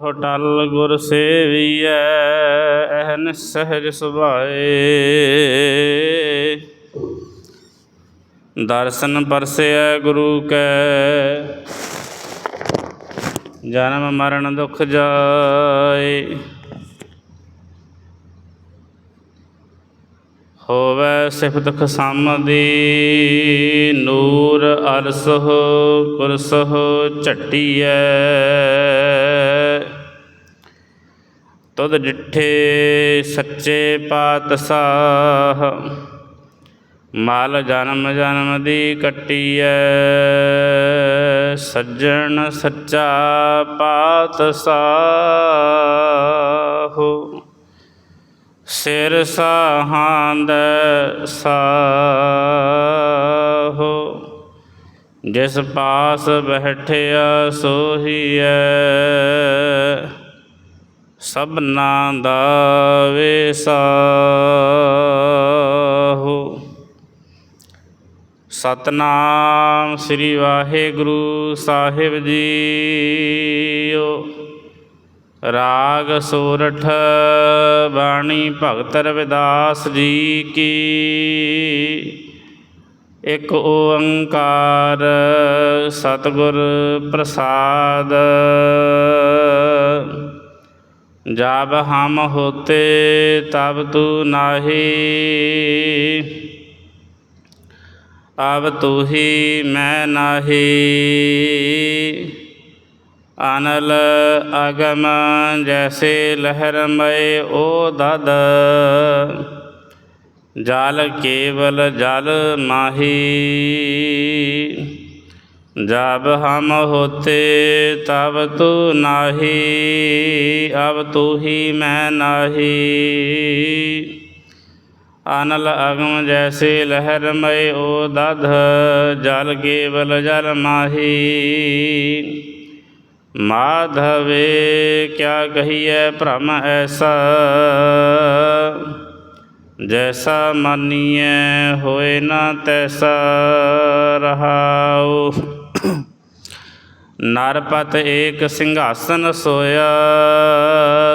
Hotel ਗੁਰ ਸੇਵੀਐ ਅਹਨ ਸਹਿਜ ਸੁਭਾਏ। ਦਰਸ਼ਨ ਪਰਸੈ ਗੁਰੂ ਕੈ, ਜਨਮ ਮਰਨ ਦੁਖ ਜਾਏ। ਹੋਵੇ ਸਿਫਤ ਖਸਮਦੀ ਨੂਰ ਅਰਸਹ ਕੁਰਸਹ ਝਟੀਐ। ਤੁਧ ਡਿਠੇ ਸੱਚੇ ਪਾਤਸ਼ਾਹ। ਮਾਲ ਜਨਮ ਜਨਮ ਦੀ ਕੱਟੀਐ, ਸੱਜਣ ਸੱਚਾ ਪਾਤਸ਼ਾਹ। ਸਿਰ ਸਾਹਾਂਦ ਸਾਹੋ। ਜਿਸ ਪਾਸ ਬੈਠਿਆ ਸੋਹੀਐ ਸਭਨਾ ਦਾ ਵਿਸਾਹੋ। ਸਤਨਾਮ ਸ੍ਰੀ ਵਾਹਿਗੁਰੂ ਸਾਹਿਬ ਜੀਓ। ਰਾਗ ਸੋਰਠ ਬਾਣੀ ਭਗਤ ਰਵਿਦਾਸ ਜੀ ਕੀ। ਇੱਕ ਓੰਕਾਰ ਸਤਿਗੁਰ ਪ੍ਰਸਾਦ। ਜਬ ਹਮ ਹੋਤੇ ਤਬ ਤੂ ਨਾਹੀ। ਅਬ ਤੂ ਹੀ ਮੈਂ ਨਾਹੀ। ਅਨਲ ਅਗਮ ਜੈਸੇ ਲਹਿਰ ਮਏ ਓ ਦਦ। ਜਲ ਕੇਵਲ ਜਲ ਮਾਹੀ। ਜਬ ਹਮ ਹੋਤੇ ਤਬ ਤੂ ਨਾਹੀ, ਅਬ ਤੂ ਹੀ ਮੈਂ ਨਾਹੀ। ਅਨਲ ਅਗਮ ਜੈਸੇ ਲਹਿਰ ਮਏ ਓ ਦਧ, ਜਲ ਕੇਵਲ ਜਲ ਮਾਹੀ। ਮਾਧਵੇ, ਕਿਆ ਕਹੀਐ ਭ੍ਰਮ ਐਸਾ? ਜੈਸਾ ਮਾਨੀਐ ਹੋਏ ਨਾ ਤੈਸਾ ਰਹਾਉ। ਨਰਪਤ ਏਕ ਸਿੰਘਾਸਨ ਸੋਇਆ,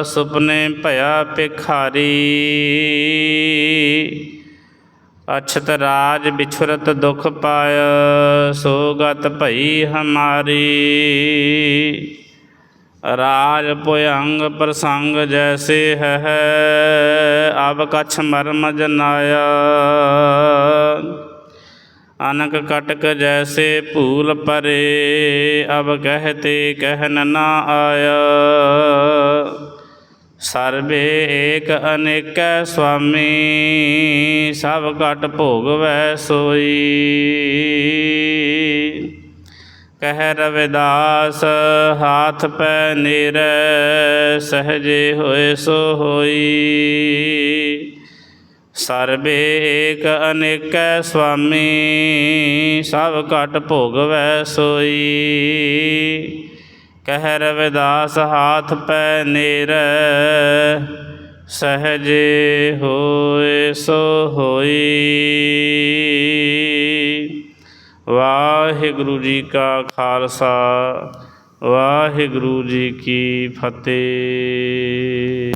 ਸੁਪਨੇ ਭਇਆ ਭਿਖਾਰੀ। ਅਛਤ ਰਾਜ ਵਿਛੁਰਤ ਦੁਖ ਪਾਇਆ ਸੋਗਤ ਭਈ ਹਮਾਰੀ। ਰਾਜ ਭੁਯੰਗ ਪ੍ਰਸੰਗ ਜੈਸੇ ਹੈ, ਅਬ ਕਛ ਮਰਮ ਜਨਾਇਆ। ਅਨਕ ਕਟਕ ਜੈਸੇ ਭੂਲ ਪਰੇ, ਅਬ ਕਹਤੇ ਕਹਿਨ ਨਾ ਆਇਆ। ਸਰਬੇ ਏਕ ਅਨੇਕੈ ਸੁਆਮੀ, ਸਭ ਘਟ ਭੋਗਵੈ ਸੋਈ। ਕਹਿ ਰਵਿਦਾਸ, ਹਾਥ ਪੈ ਨੀਰੈ, ਸਹਜੇ ਹੋਏ ਸੋ ਹੋਈ। ਸਰਬੇ ਏਕ ਅਨੇਕੈ ਸੁਆਮੀ, ਸਭ ਘਟ ਭੋਗਵੈ ਸੋਈ। ਕਹਿ ਰਵਿਦਾਸ ਹਾਥ ਪੈ ਨੇਰ, ਸਹਜੇ ਹੋਏ ਸੋ ਹੋਈ। ਵਾਹਿਗੁਰੂ ਜੀ ਕਾ ਖਾਲਸਾ, ਵਾਹਿਗੁਰੂ ਜੀ ਕੀ ਫਤਿਹ।